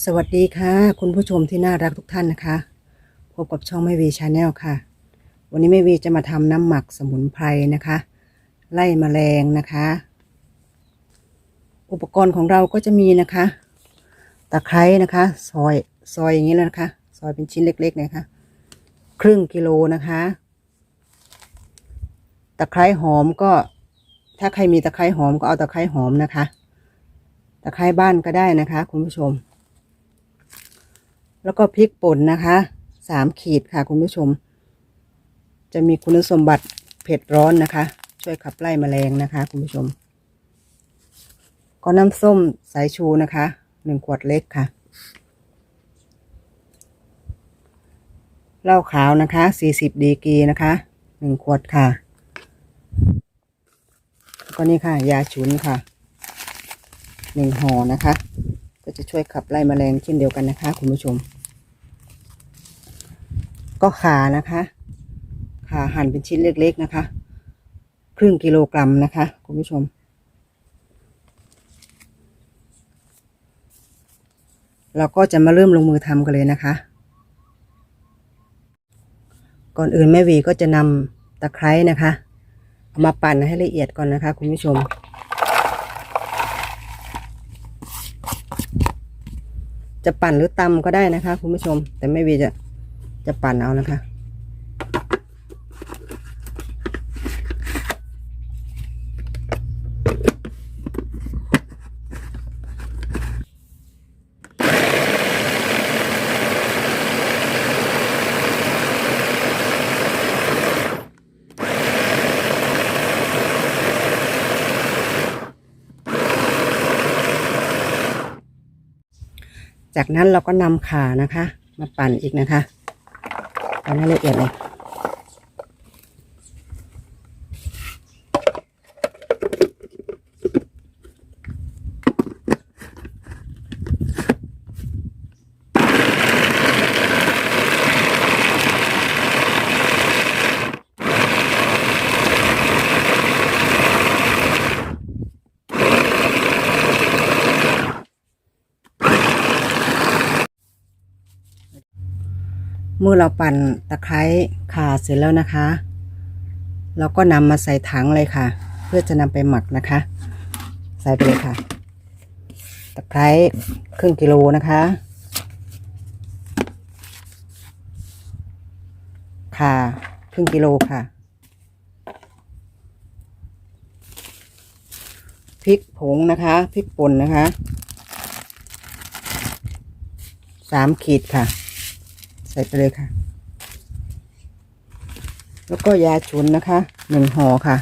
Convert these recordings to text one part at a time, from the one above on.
สวัสดีค่ะ คุณผู้ชมที่น่ารักทุกท่านนะคะ พบกับช่องแม่วีชาแนลค่ะ วันนี้แม่วีจะมาทำน้ำหมักสมุนไพรนะคะ ไล่แมลงนะคะ อุปกรณ์ของเราก็จะมีนะคะ ตะไคร้นะคะซอยซอยอย่างนี้แล้วนะคะซอยเป็นชิ้นเล็กๆนะคะครึ่งกิโลนะคะ ตะไคร้หอมก็ถ้าใครมีตะไคร้หอมก็เอาตะไคร้หอมนะคะ ตะไคร้บ้านก็ได้นะคะ คุณผู้ชม แล้วก็พริกป่นนะคะสามขีดค่ะคุณผู้ชม จะมีคุณสมบัติเผ็ดร้อนนะคะ ช่วยขับไล่แมลงนะคะ คุณผู้ชม ก็น้ำส้มสายชูนะคะหนึ่งขวดเล็กค่ะเหล้าขาวนะคะสี่สิบดีกรีนะคะหนึ่งขวดค่ะก็นี่ค่ะ ยาฉุนค่ะหนึ่งห่อนะคะ ก็จะช่วยขับไล่แมลงเช่นเดียวกันนะคะ คุณผู้ชม ก็ขานะคะ ขาหั่นเป็นชิ้นเล็กๆนะคะ ครึ่งกิโลกรัมนะคะ คุณผู้ชม เราก็จะมาเริ่มลงมือทำกันเลยนะคะ ก่อนอื่นแม่วีก็จะนำตะไคร้นะคะเอามาปั่นให้ละเอียดก่อนนะคะ คุณผู้ชม จะปั่นหรือตำก็ได้นะคะ คุณผู้ชม แต่แม่วีจะ จะปั่นเอานะคะ จากนั้นเราก็นำขานะคะ มาปั่นอีกนะคะ ปั่นให้ละเอียดเลย เมื่อเราปั่นตะไคร้ข่าเสร็จแล้วนะคะ เราก็นำมาใส่ถังเลยค่ะ เพื่อจะนำไปหมักนะคะ ใส่ไปเลยค่ะ ตะไคร้ครึ่งกิโลนะคะข่าครึ่งกิโลค่ะพริกผงนะคะพริกป่นนะคะสามขีดค่ะ ใส่ไปเลยค่ะ แล้วก็ยาฉุนนะคะหนึ่งห่อค่ะ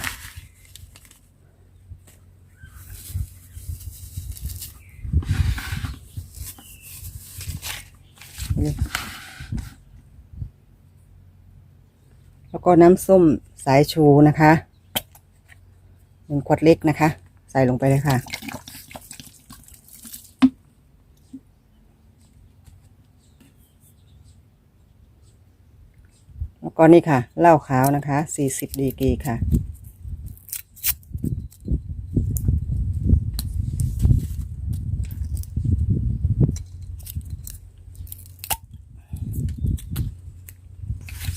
แล้วก็น้ำส้มสายชูนะคะหนึ่งขวดเล็กนะคะ ใส่ลงไปเลยค่ะ แล้วก็นี่ค่ะเหล้าขาวนะคะสี่สิบดีกรีค่ะ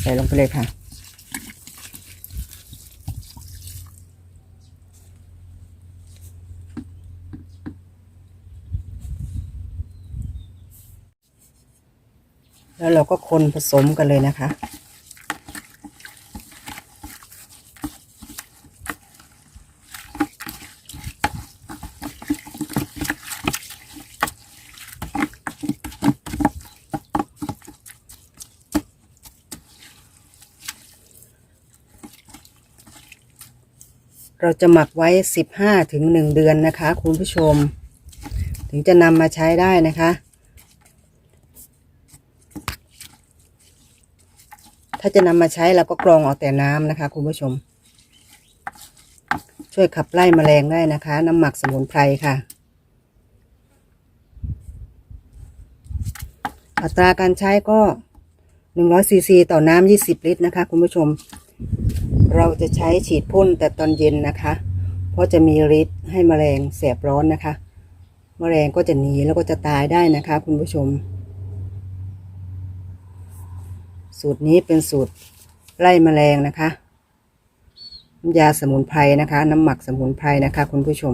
ใส่ลงไปเลยค่ะแล้วเราก็คนผสมกันเลยนะคะ เราจะหมักไว้สิบห้าถึงหนึ่งเดือนนะคะ คุณผู้ชม ถึงจะนำมาใช้ได้นะคะ ถ้าจะนำมาใช้เราก็กรองออกแต่น้ำนะคะ คุณผู้ชม ช่วยขับไล่แมลงได้นะคะ น้ำหมักสมุนไพรค่ะ อัตราการใช้ก็หนึ่งร้อยซีซีต่อน้ำยี่สิบลิตรนะคะ คุณผู้ชม เราจะใช้ฉีดพ่นแต่ตอนเย็นนะคะ เพราะจะมีฤทธิ์ให้แมลงแสบร้อนนะคะแมแมลงก็จะหนีแล้วก็จะตายได้นะคะ คุณผู้ชม สูตรนี้เป็นสูตรไล่แมลงนะคะน้ำยาสมุนไพรนะคะ น้ำหมักสมุนไพรนะคะ คุณผู้ชม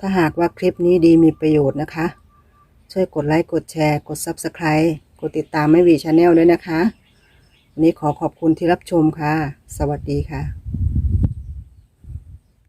ถ้าหากว่าคลิปนี้ดีมีประโยชน์นะคะ ช่วยกดไลค์กดแชร์ กด Subscribe กดติดตามไม่วีชาแนลด้วยนะคะ วันนี้ขอขอบคุณที่รับชมค่ะ สวัสดีค่ะ